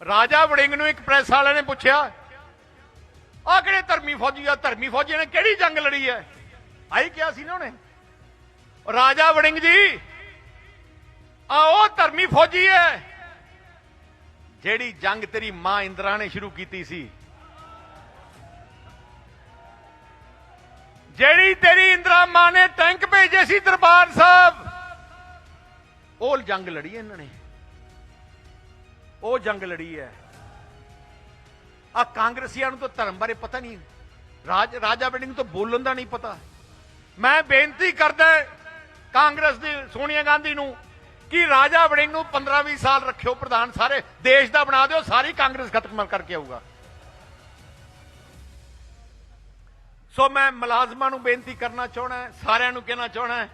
ਰਾਜਾ ਵੜਿੰਗ ਨੂੰ ਇੱਕ ਪ੍ਰੈਸ ਵਾਲਿਆਂ ਨੇ ਪੁੱਛਿਆ, ਆ ਕਿਹੜੇ ਧਰਮੀ ਫੌਜੀ ਆ? ਧਰਮੀ ਫੌਜੀ ਨੇ ਕਿਹੜੀ ਜੰਗ ਲੜੀ ਹੈ ਆਈ ਕਿਹਾ ਸੀ ਨਾ ਉਹਨੇ। ਰਾਜਾ ਵੜਿੰਗ ਜੀ, ਆ ਉਹ ਧਰਮੀ ਫੌਜੀ ਹੈ ਜਿਹੜੀ ਜੰਗ ਤੇਰੀ ਮਾਂ ਇੰਦਰਾ ਨੇ ਸ਼ੁਰੂ ਕੀਤੀ ਸੀ। ਜਿਹੜੀ ਤੇਰੀ ਇੰਦਰਾ ਮਾਂ ਨੇ ਟੈਂਕ ਭੇਜੇ ਸੀ ਦਰਬਾਰ ਸਾਹਿਬ, ਉਹ ਜੰਗ ਲੜੀ ਇਹਨਾਂ ਨੇ। ਉਹ ਜੰਗ ਲੜੀ ਹੈ। ਆ ਕਾਂਗਰਸੀਆਂ ਨੂੰ ਤਾਂ ਧਰਮ ਬਾਰੇ ਪਤਾ ਨਹੀਂ। ਰਾਜ ਰਾਜਾ ਵੜਿੰਗ ਨੂੰ ਤਾਂ ਬੋਲਣ ਦਾ ਨਹੀਂ ਪਤਾ। ਮੈਂ ਬੇਨਤੀ ਕਰਦਾ ਕਾਂਗਰਸ ਦੀ, ਸੋਨੀਆ ਗਾਂਧੀ ਨੂੰ ਕਿ ਰਾਜਾ ਵੜਿੰਗ ਨੂੰ 15-20 ਸਾਲ ਰੱਖਿਓ ਪ੍ਰਧਾਨ ਸਾਰੇ, ਦੇਸ਼ ਦਾ ਬਣਾ ਦਿਓ, ਸਾਰੀ ਕਾਂਗਰਸ ਖਤਮ ਕਰਕੇ ਆਊਗਾ। ਸੋ ਮੈਂ ਮੁਲਾਜ਼ਮਾਂ ਨੂੰ ਬੇਨਤੀ ਕਰਨਾ ਚਾਹਣਾ ਸਾਰਿਆਂ ਨੂੰ ਕਹਿਣਾ ਚਾਹਣਾ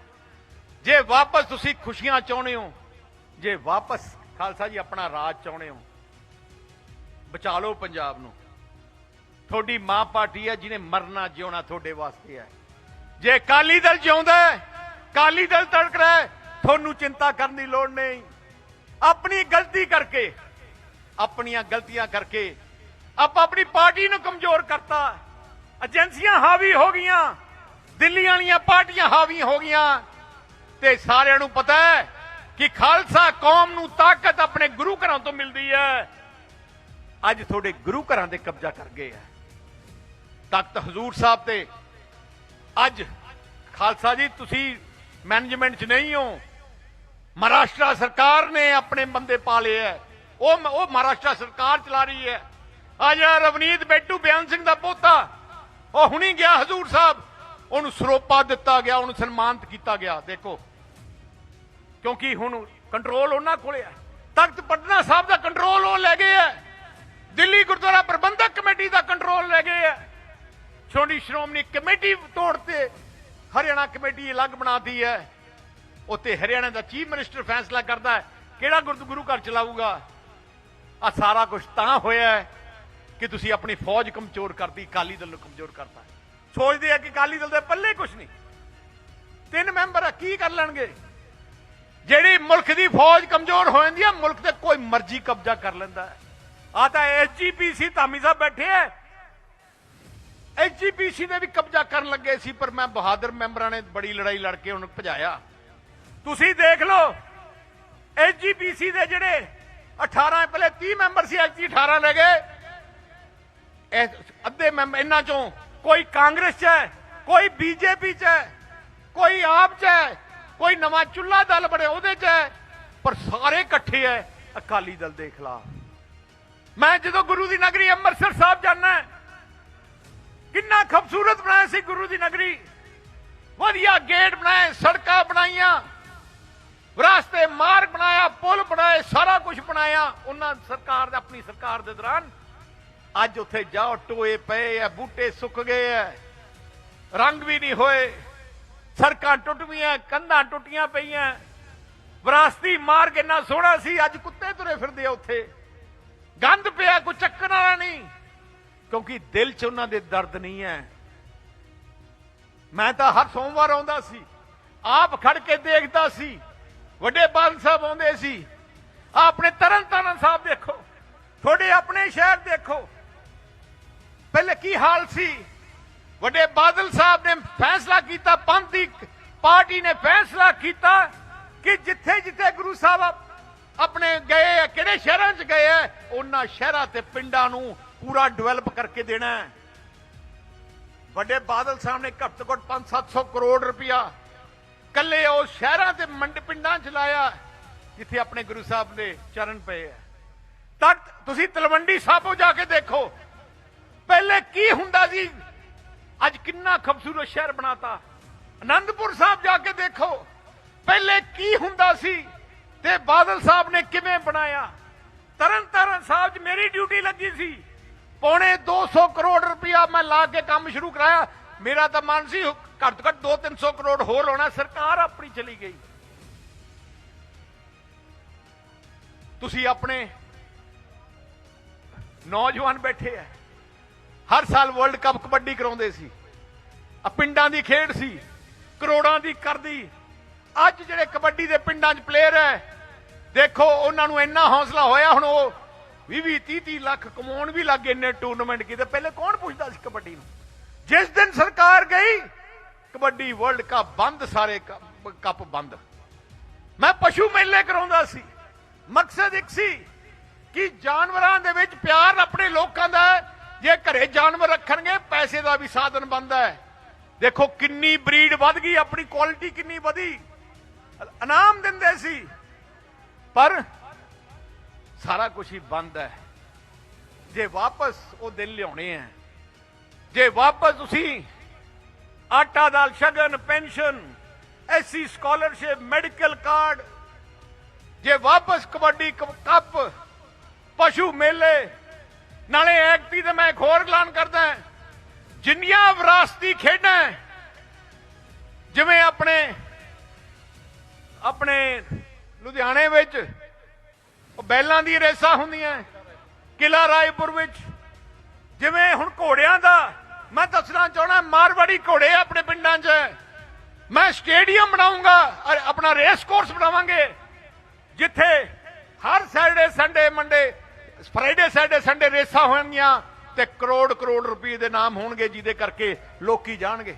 ਜੇ ਵਾਪਸ ਤੁਸੀਂ ਖੁਸ਼ੀਆਂ ਚਾਹੁੰਦੇ ਹੋ, ਜੇ ਵਾਪਸ ਖਾਲਸਾ ਜੀ ਆਪਣਾ ਰਾਜ ਚਾਹੁੰਦੇ ਹੋ। ਬਚਾ ਲਓ ਪੰਜਾਬ ਨੂੰ। ਤੁਹਾਡੀ ਮਾਂ ਪਾਰਟੀ ਹੈ ਜਿਹਨੇ ਮਰਨਾ ਜਿਉਣਾ ਤੁਹਾਡੇ ਵਾਸਤੇ ਹੈ। ਜੇ ਕਾਲੀ ਦਲ ਜਿਉਂਦਾ ਹੈ ਕਾਲੀ ਦਲ ਤੜਕ ਰਿਹਾ ਹੈ, ਤੁਹਾਨੂੰ ਚਿੰਤਾ ਕਰਨ ਦੀ ਲੋੜ ਨਹੀਂ। ਆਪਣੀ ਗਲਤੀ ਕਰਕੇ ਆਪਣੀਆਂ ਗਲਤੀਆਂ ਕਰਕੇ ਆਪਾਂ ਆਪਣੀ ਪਾਰਟੀ ਨੂੰ ਕਮਜ਼ੋਰ ਕਰਤਾ। ਏਜੰਸੀਆਂ ਹਾਵੀ ਹੋ ਗਈਆਂ ਦਿੱਲੀ ਵਾਲੀਆਂ ਪਾਰਟੀਆਂ ਹਾਵੀ ਹੋ ਗਈਆਂ। ਤੇ ਸਾਰਿਆਂ ਨੂੰ ਪਤਾ ਹੈ ਕਿ ਖਾਲਸਾ ਕੌਮ ਨੂੰ ਤਾਕਤ ਆਪਣੇ ਗੁਰੂ ਘਰਾਂ ਤੋਂ ਮਿਲਦੀ ਹੈ। ਅੱਜ ਤੁਹਾਡੇ ਗੁਰੂ ਘਰਾਂ ਦੇ ਕਬਜ਼ਾ ਕਰ ਗਏ ਹੈ। ਤਖਤ ਹਜ਼ੂਰ ਸਾਹਿਬ ਤੇ ਅੱਜ ਖਾਲਸਾ ਜੀ, ਤੁਸੀਂ ਮੈਨੇਜਮੈਂਟ 'ਚ ਨਹੀਂ ਹੋ। ਮਹਾਰਾਸ਼ਟਰ ਸਰਕਾਰ ਨੇ ਆਪਣੇ ਬੰਦੇ ਪਾ ਲਏ ਹੈ। ਉਹ ਉਹ ਮਹਾਰਾਸ਼ਟਰ ਸਰਕਾਰ ਚਲਾ ਰਹੀ ਹੈ। ਅੱਜ ਰਵਨੀਤ ਬੈਟੂ, ਬਿਆਨ ਸਿੰਘ ਦਾ ਪੋਤਾ। ਉਹ ਹੁਣੀ ਗਿਆ ਹਜ਼ੂਰ ਸਾਹਿਬ। ਉਹਨੂੰ ਸਰੋਪਾ ਦਿੱਤਾ ਗਿਆ, ਉਹਨੂੰ ਸਨਮਾਨਿਤ ਕੀਤਾ ਗਿਆ। ਦੇਖੋ ਕਿਉਂਕਿ ਹੁਣ ਕੰਟਰੋਲ ਉਹਨਾਂ ਕੋਲੇ ਹੈ। ਤਖਤ ਪਟਨਾ ਸਾਹਿਬ ਦਾ ਕੰਟਰੋਲ ਉਹ ਲੈ ਗਏ ਹੈ। ਦਿੱਲੀ ਗੁਰਦੁਆਰਾ ਪ੍ਰਬੰਧਕ ਕਮੇਟੀ ਦਾ ਕੰਟਰੋਲ ਲੈ ਗਏ ਹੈ। ਛੋਟੀ ਸ਼੍ਰੋਮਣੀ ਕਮੇਟੀ ਤੋੜ ਤੇ ਹਰਿਆਣਾ ਕਮੇਟੀ ਅਲੱਗ ਬਣਾਤੀ ਹੈ। ਉੱਤੇ ਹਰਿਆਣਾ ਦਾ ਚੀਫ ਮਿਨਿਸਟਰ ਫੈਸਲਾ ਕਰਦਾ ਹੈ, ਕਿਹੜਾ ਗੁਰਦ- ਗੁਰੂ ਘਰ ਚਲਾਊਗਾ? ਆ ਸਾਰਾ ਕੁਝ ਤਾਂ ਹੋਇਆ ਕਿ ਤੁਸੀਂ ਆਪਣੀ ਫੌਜ ਕਮਜ਼ੋਰ ਕਰਦੀ ਕਾਲੀ ਦਲ ਨੂੰ ਕਮਜ਼ੋਰ ਕਰਤਾ। ਸੋਚਦੇ ਆ ਕਿ ਕਾਲੀ ਦਲ ਦੇ ਪੱਲੇ ਕੁਝ ਨਹੀਂ। ਤਿੰਨ ਮੈਂਬਰ ਕੀ ਕਰ ਲੈਣਗੇ? ਜਿਹੜੀ ਮੁਲਕ ਦੀ ਫੌਜ ਕਮਜ਼ੋਰ ਹੋ ਜਾਂਦੀ ਹੈ ਮੁਲਕ ਤੇ ਕੋਈ ਮਰਜ਼ੀ ਕਬਜ਼ਾ ਕਰ ਲੈਂਦਾ ਹੈ। ਆ ਤਾਂ ਐਸਜੀਪੀਸੀ ਧਾਮੀ ਸਾਹਿਬ ਬੈਠੇ ਐ ਐਸਜੀਪੀਸੀ ਨੇ ਵੀ ਕਬਜ਼ਾ ਕਰਨ ਲੱਗੇ ਸੀ, ਪਰ ਮੈਂ ਬਹਾਦਰ ਮੈਂਬਰਾਂ ਨੇ ਬੜੀ ਲੜਾਈ ਲੜ ਕੇ ਉਹਨੂੰ ਭਜਾਇਆ। ਤੁਸੀਂ ਦੇਖ ਲਓ ਐਸਜੀਪੀਸੀ ਦੇ ਜਿਹੜੇ 18 ਪਹਿਲੇ 30 ਮੈਂਬਰ ਸੀ ਐਸਜੀ 18 ਲੈ ਗਏ। ਅੱਧੇ ਮੈਂਬਰ ਇਹਨਾਂ ਚੋਂ ਕੋਈ ਕਾਂਗਰਸ ਚ ਹੈ, ਕੋਈ ਬੀਜੇਪੀ ਚ ਹੈ, ਕੋਈ ਆਪ ਚ ਹੈ। ਕੋਈ ਨਵਾਂ ਚੁੱਲਾ ਦਲ ਬਣੇ ਉਹਦੇ ਚ ਹੈ, ਪਰ ਸਾਰੇ ਇਕੱਠੇ ਹੈ ਅਕਾਲੀ ਦਲ ਦੇ ਖਿਲਾਫ। ਮੈਂ ਜਦੋਂ ਗੁਰੂ ਦੀ ਨਗਰੀ ਅੰਮ੍ਰਿਤਸਰ ਸਾਹਿਬ ਜਾਣਾ ਕਿੰਨਾ ਖੂਬਸੂਰਤ ਬਣਾਇਆ ਸੀ ਗੁਰੂ ਦੀ ਨਗਰੀ। ਵਧੀਆ ਗੇਟ ਬਣਾਏ, ਸੜਕਾਂ ਬਣਾਈਆਂ, ਰਸਤੇ ਮਾਰਗ ਬਣਾਇਆ, ਪੁਲ ਬਣਾਏ, ਸਾਰਾ ਕੁਝ ਬਣਾਇਆ। ਉਹਨਾਂ ਸਰਕਾਰ ਦੇ, ਆਪਣੀ ਸਰਕਾਰ ਦੇ ਦੌਰਾਨ ਅੱਜ ਉੱਥੇ ਜਾਓ, ਟੋਏ ਪਏ ਆ ਬੂਟੇ ਸੁੱਕ ਗਏ ਆ ਰੰਗ ਵੀ ਨਹੀਂ ਹੋਏ। ਸੜਕਾਂ ਟੁੱਟ ਗਈਆਂ ਕੰਧਾਂ ਟੁੱਟੀਆਂ ਪਈਆਂ। ਵਿਰਾਸਤੀ ਮਾਰਗ ਇੰਨਾ ਸੋਹਣਾ ਸੀ, ਅੱਜ ਕੁੱਤੇ ਤੁਰੇ ਫਿਰਦੇ ਆ ਉੱਥੇ। ਗੰਦ ਪਿਆ, ਕੋਈ ਚੱਕਣ ਵਾਲਾ ਨਹੀਂ। ਕਿਉਂਕਿ ਦਿਲ 'ਚ ਉਹਨਾਂ ਦੇ ਦਰਦ ਨਹੀਂ ਹੈ ਮੈਂ ਤਾਂ ਹਰ ਸੋਮਵਾਰ ਆਉਂਦਾ ਸੀ। ਆਪ ਖੜ ਕੇ ਦੇਖਦਾ ਸੀ। ਵੱਡੇ ਬਾਦਲ ਸਾਹਿਬ ਆਉਂਦੇ ਸੀ। ਆਹ ਆਪਣੇ ਤਰਨ ਤਾਰਨ ਸਾਹਿਬ ਦੇਖੋ। ਤੁਹਾਡੇ ਆਪਣੇ ਸ਼ਹਿਰ ਦੇਖੋ। ਪਹਿਲੇ ਕੀ ਹਾਲ ਸੀ? ਵੱਡੇ ਬਾਦਲ ਸਾਹਿਬ ਨੇ ਫੈਸਲਾ ਕੀਤਾ, ਪੰਥ ਦੀ ਪਾਰਟੀ ਨੇ ਫੈਸਲਾ ਕੀਤਾ ਕਿ ਜਿੱਥੇ ਜਿੱਥੇ ਗੁਰੂ ਸਾਹਿਬ ਆਪਣੇ ਗਏ ਆ, ਕਿਹੜੇ ਸ਼ਹਿਰਾਂ 'ਚ ਗਏ ਆ, ਉਹਨਾਂ ਸ਼ਹਿਰਾਂ ਤੇ ਪਿੰਡਾਂ ਨੂੰ ਪੂਰਾ ਡਿਵੈਲਪ ਕਰਕੇ ਦੇਣਾ ਹੈ। ਵੱਡੇ ਬਾਦਲ ਸਾਹਿਬ ਨੇ ਘੱਟ ਤੋਂ ਘੱਟ 5-700 ਕਰੋੜ ਰੁਪਇਆ ਕੱਲੇ ਉਹ ਸ਼ਹਿਰਾਂ ਤੇ ਮੰਡ, ਪਿੰਡਾਂ 'ਚ ਲਾਇਆ, ਜਿੱਥੇ ਆਪਣੇ ਗੁਰੂ ਸਾਹਿਬ ਦੇ ਚਰਨ ਪਏ ਆ। ਤੱਕ ਤੁਸੀਂ ਤਲਵੰਡੀ ਸਾਬੋ ਜਾ ਕੇ ਦੇਖੋ, ਪਹਿਲੇ ਕੀ ਹੁੰਦਾ ਸੀ? ਅੱਜ ਕਿੰਨਾ ਖੂਬਸੂਰਤ ਸ਼ਹਿਰ ਬਣਾਤਾ। ਆਨੰਦਪੁਰ ਸਾਹਿਬ ਜਾ ਕੇ ਦੇਖੋ, ਪਹਿਲੇ ਕੀ ਹੁੰਦਾ ਸੀ ਤੇ ਬਾਦਲ ਸਾਹਿਬ ਨੇ ਕਿਵੇਂ ਬਣਾਇਆ। ਤਰਨ ਤਾਰਨ ਸਾਹਿਬ 'ਚ ਮੇਰੀ ਡਿਊਟੀ ਲੱਗੀ ਸੀ। ਪੌਣੇ 200 ਕਰੋੜ ਰੁਪਇਆ ਮੈਂ ਲਾ ਕੇ ਕੰਮ ਸ਼ੁਰੂ ਕਰਾਇਆ। ਮੇਰਾ ਤਾਂ ਮਨ ਸੀ ਘੱਟ ਤੋਂ ਘੱਟ 2-300 ਕਰੋੜ ਹੋਰ ਹੋਣਾ ਸਰਕਾਰ ਆਪਣੀ ਚਲੀ ਗਈ। ਤੁਸੀਂ ਆਪਣੇ ਨੌਜਵਾਨ ਬੈਠੇ ਆ। ਹਰ ਸਾਲ ਵਰਲਡ ਕੱਪ ਕਬੱਡੀ ਕਰਾਉਂਦੇ ਸੀ। ਆ ਪਿੰਡਾਂ ਦੀ ਖੇਡ ਸੀ, ਕਰੋੜਾਂ ਦੀ ਕਰਦੀ। ਅੱਜ ਜਿਹੜੇ ਕਬੱਡੀ ਦੇ ਪਿੰਡਾਂ 'ਚ ਪਲੇਅਰ ਹੈ, ਦੇਖੋ, ਉਹਨਾਂ ਨੂੰ ਇੰਨਾ ਹੌਸਲਾ ਹੋਇਆ ਹੁਣ ਉਹ 20 30 30 ਲੱਖ ਕਮਾਉਣ ਵੀ ਲੱਗੇ ਇੰਨੇ ਟੂਰਨਾਮੈਂਟ ਕੀਤੇ ਪਹਿਲੇ ਕੌਣ ਪੁੱਛਦਾ ਸੀ ਕਬੱਡੀ ਨੂੰ? ਜਿਸ ਦਿਨ ਸਰਕਾਰ ਗਈ, ਕਬੱਡੀ ਵਰਲਡ ਕੱਪ ਬੰਦ, ਸਾਰੇ ਕੱਪ ਬੰਦ। ਮੈਂ ਪਸ਼ੂ ਮੇਲੇ ਕਰਾਉਂਦਾ ਸੀ। ਮਕਸਦ ਇੱਕ ਸੀ ਕਿ ਜਾਨਵਰਾਂ ਦੇ ਵਿੱਚ ਪਿਆਰ ਆਪਣੇ ਲੋਕਾਂ ਦਾ ਜੇ ਘਰੇ ਜਾਨਵਰ ਰੱਖਣਗੇ, ਪੈਸੇ ਦਾ ਵੀ ਸਾਧਨ ਬਣਦਾ ਹੈ। ਦੇਖੋ ਕਿੰਨੀ ਬਰੀਡ ਵੱਧ ਗਈ, ਆਪਣੀ ਕੁਆਲਿਟੀ ਕਿੰਨੀ ਵਧੀ। ਇਨਾਮ ਦਿੰਦੇ ਸੀ। ਪਰ ਸਾਰਾ ਕੁਝ ਹੀ ਬੰਦ ਹੈ। ਜੇ ਵਾਪਸ ਉਹ ਦਿਨ ਲਿਆਉਣੇ ਆ ਜੇ ਵਾਪਸ ਤੁਸੀਂ ਆਟਾ ਦਾਲ ਸ਼ਗਨ, pension SC scholarship medical card ਜੇ ਵਾਪਸ ਕਬੱਡੀ ਕੱਪ ਪਸ਼ੂ ਮੇਲੇ ਨਾਲੇ ਐਕਟੀ ਤੇ ਮੈਂ ਇੱਕ ਹੋਰ ਐਲਾਨ ਕਰਦਾ ਜਿੰਨੀਆਂ ਵਿਰਾਸਤੀ ਖੇਡਾਂ ਜਿਵੇਂ ਆਪਣੇ ਆਪਣੇ ਲੁਧਿਆਣੇ ਵਿੱਚ, ਉਹ ਬੈਲਾਂ ਦੀ ਰੇਸਾਂ ਹੁੰਦੀਆਂ ਕਿਲਾ ਰਾਏਪੁਰ ਵਿੱਚ, ਜਿਵੇਂ ਹੁਣ ਘੋੜਿਆਂ ਦਾ, ਮੈਂ ਦੱਸਣਾ ਚਾਹਣਾ ਮਾਰਵਾੜੀ ਘੋੜੇ ਆਪਣੇ ਪਿੰਡਾਂ 'ਚ। ਮੈਂ ਸਟੇਡੀਅਮ ਬਣਾਉਂਗਾ ਆਪਣਾ ਰੇਸ ਕੋਰਸ ਬਣਾਵਾਂਗੇ, ਜਿੱਥੇ ਹਰ Saturday Sunday Monday Friday, Saturday, Sunday ਰੇਸਾਂ ਹੋਣਗੀਆਂ ਤੇ ਕਰੋੜ ਕਰੋੜ ਰੁਪਏ ਦੇ ਨਾਮ ਹੋਣਗੇ, ਜਿਹਦੇ ਕਰਕੇ ਲੋਕੀ ਜਾਣਗੇ।